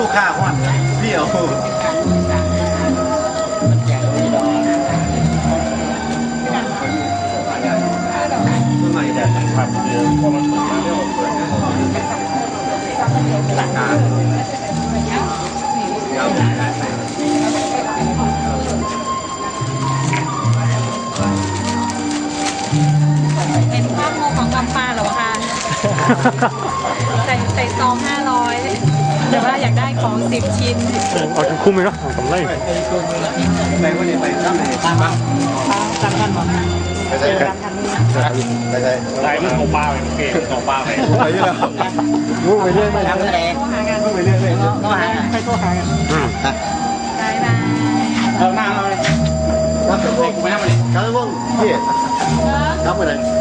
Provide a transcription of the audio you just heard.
ลูกค้าห้อนเดี่ยวใหม่แต่ครับเดียวพอมันเปิดเรื่องเปิดราคายาว ใส่ใส่ซองห้าร้อยแต่ว่าอยากได้ของสิบชิ้นเอาจนคุ้มเลยเนาะเอากำไรไปไปวันนี้ไปตั้งไหนตั้งบ้างสั่งกันหมดไปใส่ไปใส่ใส่มันของป้าไปเกมของป้าไปไปเยอะรู้ไปเรื่อยไปทำอะไรโทรหากันไปเรื่อยเลยก็หาไปโทรหากันอืมบายบายเอาหน้าเอาเลยครับผมกูไม่ทำอะไรครับผมพี่ครับไปไหนทำมือขึ้น